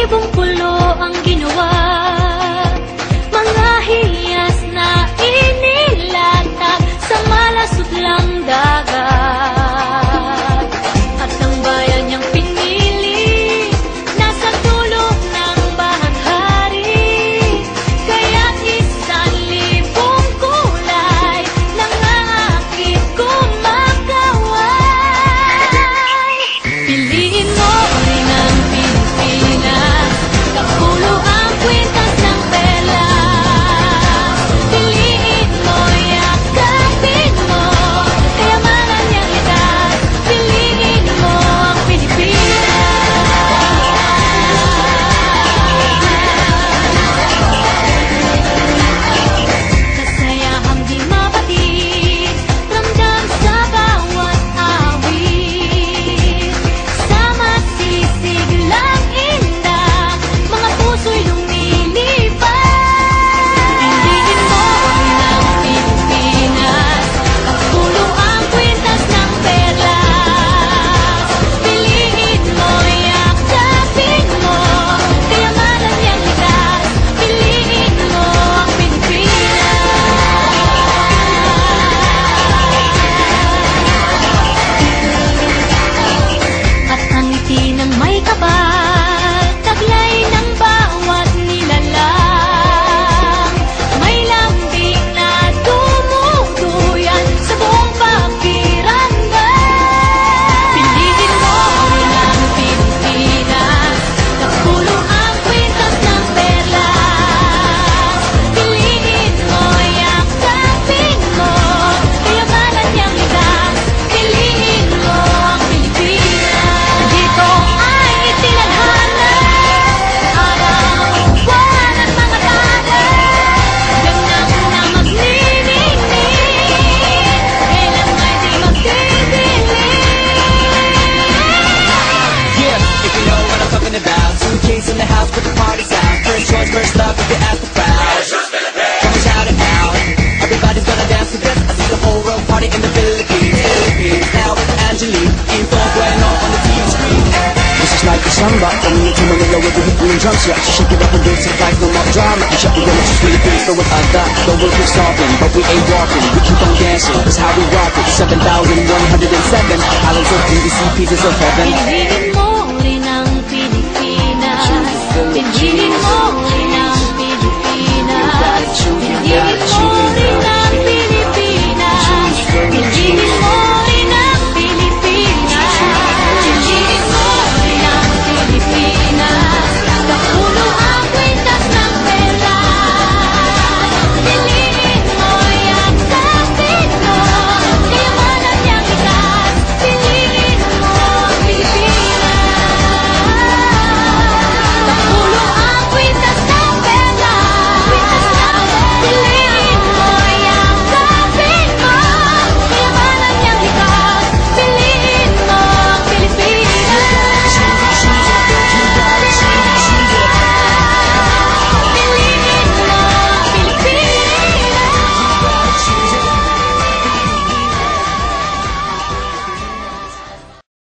libong pulo ang ginawa. samba coming in Manila with the hip and drum shot She shake it up and dance it like no more drama. You shut the yellow, she's really big, so what I got? Though we'll keep stopping, but we ain't walking. We keep on dancing, that's how we rock it. 7,107 islands of beauty, see pieces of heaven.